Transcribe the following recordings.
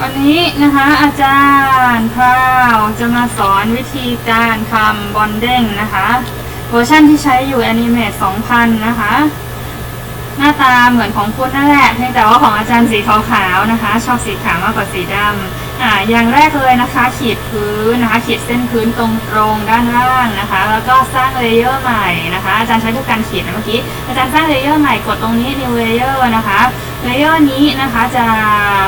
วันนี้นะคะอาจารย์พราวจะมาสอนวิธีการทำบอนเด้งนะคะเวอร์ชันที่ใช้อยู่ Animate 2000 นะคะ หน้าตาเหมือนของคุณนั่นแหละเพียงแต่ว่าของอาจารย์สีขาวๆนะคะ ชอบสีขาวมากกว่าสีดำ อ่าอย่างแรกเลยนะคะ ขีดพื้นนะคะ ขีดเส้นพื้นตรงๆด้านล่างนะคะ แล้วก็สร้างเลเยอร์ใหม่นะคะ อาจารย์ใช้ทุกการขีดนะเมื่อกี้ อาจารย์สร้างเลเยอร์ใหม่กดตรงนี้ new layer นะคะ เลเยอร์นี้นะคะจะ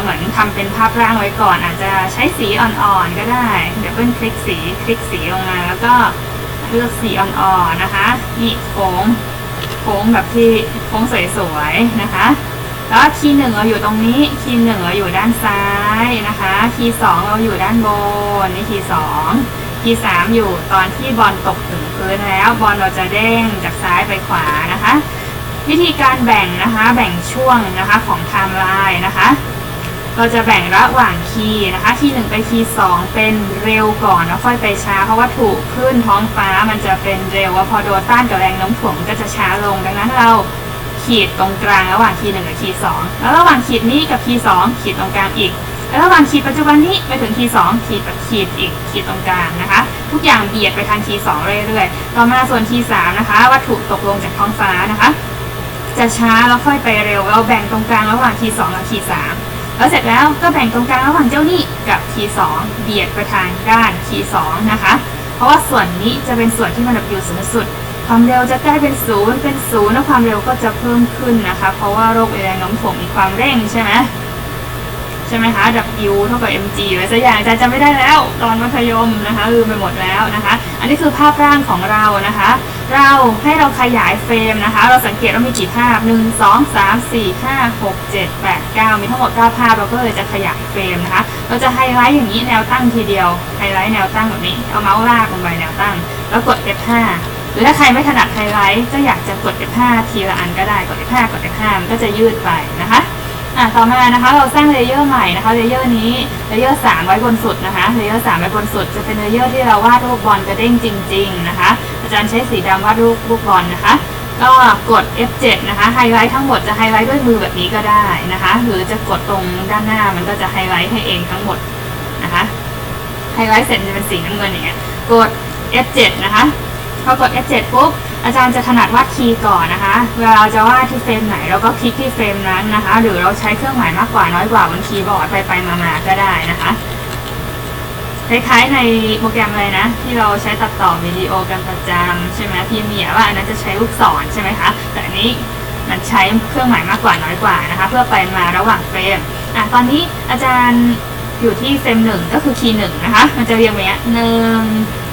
เหมือนทำเป็นภาพร่างไว้ก่อน อาจจะใช้สีอ่อนๆก็ได้ เดี๋ยวเพิ่นคลิกสี คลิกสีลงมา แล้วก็เลือกสีอ่อนๆนะคะ นี่โค้ง โค้งแบบที่โค้งสวยๆนะคะ แล้วคีย์หนึ่งเราอยู่ตรงนี้ คีย์หนึ่งเราอยู่ด้านซ้ายนะคะ คีย์สองเราอยู่ด้านบน นี่คีย์สองคีย์สามอยู่ตอนที่บอลตกถึงพื้นแล้ว บอลเราจะเด้งจากซ้ายไปขวานะคะ วิธีการแบ่งนะคะ แบ่งช่วงนะคะของไทม์ไลน์นะคะ เราจะแบ่งระหว่างคีย์นะคะ คีย์หนึ่งไปคีย์สองเป็นเร็วก่อนแล้วค่อยไปช้า เพราะว่าถูกคลื่นท้องฟ้ามันจะเป็นเร็วว่าพอโดนต้านกับแรงโน้มถ่วงก็จะช้าลง ดังนั้นเรา ขีดตรงกลางระหว่างคีย์หนึ่งกับคีย์สองแล้วระหว่างขีดนี้กับคีย์สองขีดตรงกลางอีก แล้วระหว่างขีดปัจจุบันนี้ไปถึงคีย์สองขีดขีดอีกขีดตรงกลางนะคะ ทุกอย่างเบียดไปทางคีย์สองเรื่อยๆ ต่อมาส่วนคีย์สามนะคะ วัตถุตกลงจากท้องฟ้านะคะ จะช้าแล้วค่อยไปเร็ว เราแบ่งตรงกลางระหว่างคีย์สองกับคีย์สามแล้วเสร็จแล้วก็แบ่งตรงกลางระหว่างเจ้านี่กับคีย์สองเบียดไปทางด้านคีย์สองนะคะ เพราะว่าส่วนนี้จะเป็นส่วนที่มันอยู่สูงสุด ความเร็วจะใกล้เป็นศูนย์เป็นศูนย์แล้วความเร็วก็จะเพิ่มขึ้นนะคะ เพราะว่าโรคแรงโน้มถ่วงมีความเร่งใช่ไหมใช่ไหมคะ W เท่ากับ mg ไว้สักอย่างแต่จำไม่ได้แล้ว ตอนมัธยมนะคะลืมไปหมดแล้วนะคะ อันนี้คือภาพร่างของเรานะคะ เราให้เราขยายเฟรมนะคะ เราสังเกตว่ามีกี่ภาพ 1 2 3 4 5 6 7 8 9 มีทั้งหมด9ภาพเราก็เลยจะขยายเฟรมนะคะ เราจะไฮไลท์อย่างนี้แนวตั้งทีเดียวไฮไลท์แนวตั้งแบบนี้เอาเมาส์ลากลงไปแนวตั้ง แล้วกด F5 รือถ้าใครไม่ถนัดไฮไลท์ก็อยากจะกด F5 ทีละอันก็ได้กด F5 กด F5 มันก็จะยืดไปนะคะอะต่อมานะคะเราสร้างเลเยอร์ใหม่นะคะเลเยอร์นี้เลเยอร์3ไว้บนสุดนะคะเลเยอร์3ไว้บนสุดจะเป็นเลเยอร์ที่เราวาดรูปบอลกระเด้งจริง ๆ นะคะ อาจารย์ใช้สีดำวาดรูปลูกบอลนะคะ ก็กด F7 นะคะไฮไลท์ทั้งหมดจะไฮไลท์ด้วยมือแบบนี้ก็ได้นะคะ หรือจะกดตรงด้านหน้ามันก็จะไฮไลท์ให้เองทั้งหมดนะคะไฮไลท์เสร็จจะเป็นสีน้ำเงินอย่างเงี้ยกด F7 นะคะ พอกด F7 ปุ๊บอาจารย์จะถนัดวาดคีย์ก่อนนะคะ เวลาเราจะวาดที่เฟรมไหนเราก็คลิกที่เฟรมนั้นนะคะ หรือเราใช้เครื่องหมายมากกว่าน้อยกว่าบนคีย์บอร์ดไปไปมามาก็ได้นะคะคล้ายๆในโปรแกรมเลยนะ ที่เราใช้ตัดต่อวิดีโอกันประจำใช่ไหมพีเมียว่าอันนั้นจะใช้ลูกศรใช่ไหมคะแต่อันนี้มันใช้เครื่องหมายมากกว่าน้อยกว่านะคะ เพื่อไปมาระหว่างเฟรมอะตอนนี้อาจารย์อยู่ที่เฟรมหนึ่งก็คือคีย์หนึ่งนะคะ มันจะเรียงแบบนี้หนึ่ง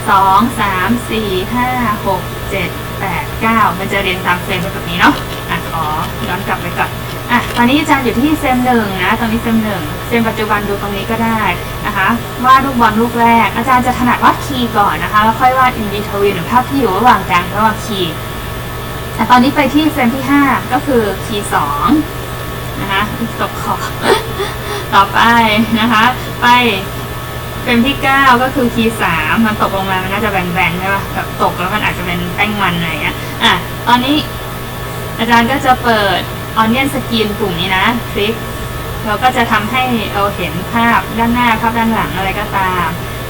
สองสามสี่ห้าหกเจ็ดแปดเก้ามันจะเรียงตามเฟรมแบบนี้เนาะอะขอย้อนกลับไปก่อนอะตอนนี้อาจารย์อยู่ที่เฟรมหนึ่งนะ ตอนนี้เฟรมหนึ่งเฟรมปัจจุบันดูตรงนี้ก็ได้นะคะวาดลูกบอลลูกแรก อาจารย์จะถนัดวาดคีย์ก่อนนะคะ แล้วค่อยวาดอินดิทวินหรือภาพที่อยู่ระหว่างกลางระหว่างคีย์แต่ตอนนี้ไปที่เฟรมที่ 5 ก็คือคีย์สองนะคะตกขอบต่อไปนะคะ ไป เฟรมที่ 9 ก็คือคีย์สามมันตกลงมา มันน่าจะแบนๆใช่ป่ะแบบตกแล้วมันอาจจะเป็นแป้งมันอะไรอย่างเงี้ยอะตอนนี้อาจารย์ก็จะเปิด Onion Skin กลุ่มนี้นะคลิกเราก็จะทำให้เราเห็นภาพด้านหน้าภาพด้านหลังอะไรก็ตาม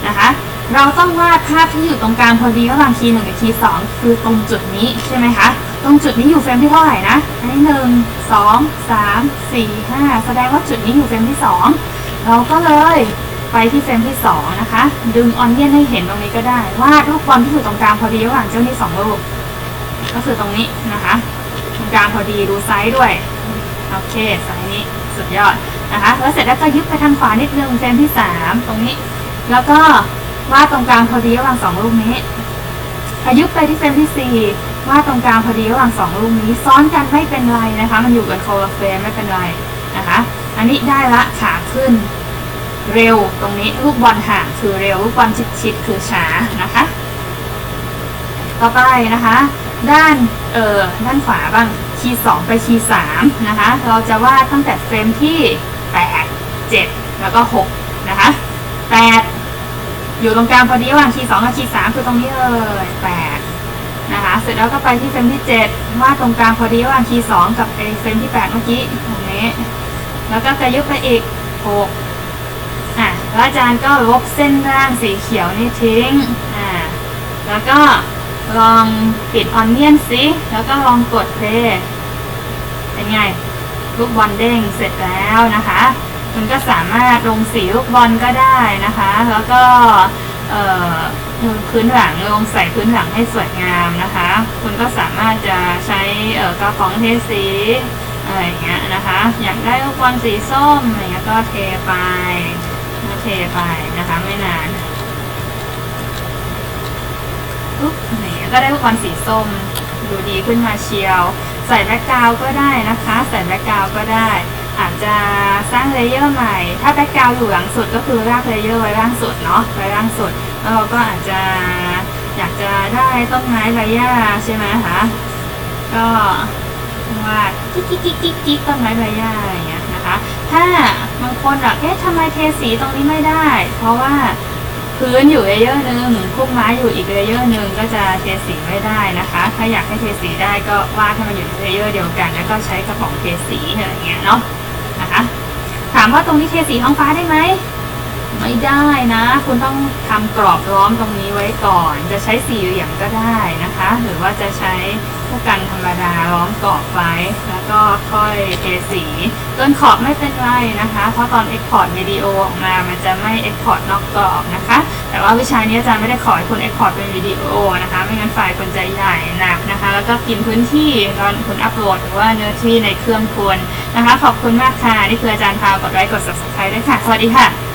นะคะ เราต้องวาดภาพที่อยู่ตรงกลางพอดีระหว่างคีย์หนึ่งกับคีย์สองคือตรงจุดนี้ใช่ไหมคะ ตรงจุดนี้อยู่เฟรมที่เท่าไหร่นะอันนี้หนึ่งสองสามสี่ห้าแสดงว่าจุดนี้อยู่เฟรมที่สองเราก็เลย ไปที่เฟรมที่สองนะคะ ดึงออนเนียนให้เห็นตรงนี้ก็ได้ ว่าลูกบอลที่อยู่ตรงกลางพอดีระหว่างเจ้านี่สองลูก ก็คือตรงนี้นะคะ ตรงกลางพอดีดูไซส์ด้วย โอเคไซส์นี้สุดยอดนะคะ แล้วเสร็จแล้วก็ยึดไปทางขวานิดนึงเฟรมที่สามตรงนี้ แล้วก็วาดตรงกลางพอดีระหว่างสองลูกนี้พยึดไปที่เฟรมที่สี่วาดตรงกลางพอดีระหว่างสองลูกนี้ ซ้อนกันไม่เป็นไรนะคะ มันอยู่กันโคลเฟรมไม่เป็นไรนะคะ อันนี้ได้ละขาขึ้น เร็วตรงนี้ลูกบอลห่างคือเร็ว ลูกบอลชิดๆคือช้านะคะ ต่อไปนะคะ ด้านเอ่อด้านขวาบ้างคีย์สองไปคีย์สามนะคะ เราจะวาดตั้งแต่เฟรมที่แปดเจ็ดแล้วก็หกนะคะแปดอยู่ตรงกลางพอดีระหว่างคีย์สองกับคีย์สามคือตรงนี้เลยแปดนะคะเสร็จแล้วก็ไปที่เฟรมที่เจ็ดวาดตรงกลางพอดีระหว่างคีย์สองกับไอเฟรมที่แปดเมื่อกี้ตรงนี้ แล้วก็กระยุบไปอีกหก แล้วอาจารย์ก็ลบเส้นร่างสีเขียวนี่ทิ้ง อ่า แล้วก็ลองปิดออนเนียนสิแล้วก็ลองกดเพลย์เป็นไง ลูกบอลเด้งเสร็จแล้วนะคะ มันก็สามารถลงสีลูกบอลก็ได้นะคะ แล้วก็เอ่อพื้นหลังลงใส่พื้นหลังให้สวยงามนะคะ คุณก็สามารถจะใช้เอ่อกระป๋องเทสีอะไรอย่างเงี้ยนะคะ อยากได้ลูกบอลสีส้มอะไรเงี้ยก็เทไป ก็เทไปนะคะไม่นานปุ๊บนี่ก็ได้ลูกบอลสีส้มดูดีขึ้นมาเชียว ใส่แบ็กกราวก็ได้นะคะ ใส่แบ็กกราวก็ได้ อาจจะสร้างเลเยอร์ใหม่ ถ้าแบ็กกราวอยู่หลังสุดก็คือรากเลเยอร์ไว้ล่างสุดเนาะไว้ล่างสุดแล้วเราก็อาจจะอยากจะได้ต้นไม้ใบหญ้าใช่ไหมคะก็วาดจิ๊กจิ๊กจิ๊กจิ๊กจิ๊กต้นไม้ใบหญ้าอย่างเงี้ย นะคะ ถ้าบางคนแบบเอ๊ะทำไมเทสีตรงนี้ไม่ได้ เพราะว่าพื้นอยู่เลเยอร์หนึ่งพวกไม้อยู่อีกเลเยอร์หนึ่งก็จะเทสีไม่ได้นะคะ ถ้าอยากให้เทสีได้ก็วาดให้มันอยู่ในเลเยอร์เดียวกัน แล้วก็ใช้กระป๋องเทสีอะไรอย่างเงี้ยเนาะนะคะ ถามว่าตรงนี้เทสีท้องฟ้าได้ไหม ไม่ได้นะ คุณต้องทำกรอบล้อมตรงนี้ไว้ก่อน จะใช้สี่เหลี่ยมก็ได้นะคะ หรือว่าจะใช้ผู้กันธรรมดาล้อมกรอบไว้ แล้วก็ค่อยเทสีต้นขอบไม่เป็นไรนะคะ เพราะตอน Export วิดีโอออกมา มันจะไม่ Export นอกกรอบนะคะ แต่ว่าวิชานี้อาจารย์ไม่ได้ขอให้คุณ Export เป็นวิดีโอนะคะ ไม่งั้นไฟล์คุณจะใหญ่หนักนะคะ แล้วก็กินพื้นที่ตอนคุณอัปโหลดหรือว่าเนื้อที่ในเครื่องคุณนะคะ ขอบคุณมากค่ะ นี่คืออาจารย์พาวกดไลค์กด subscribe ด้วยค่ะ สวัสดีค่ะ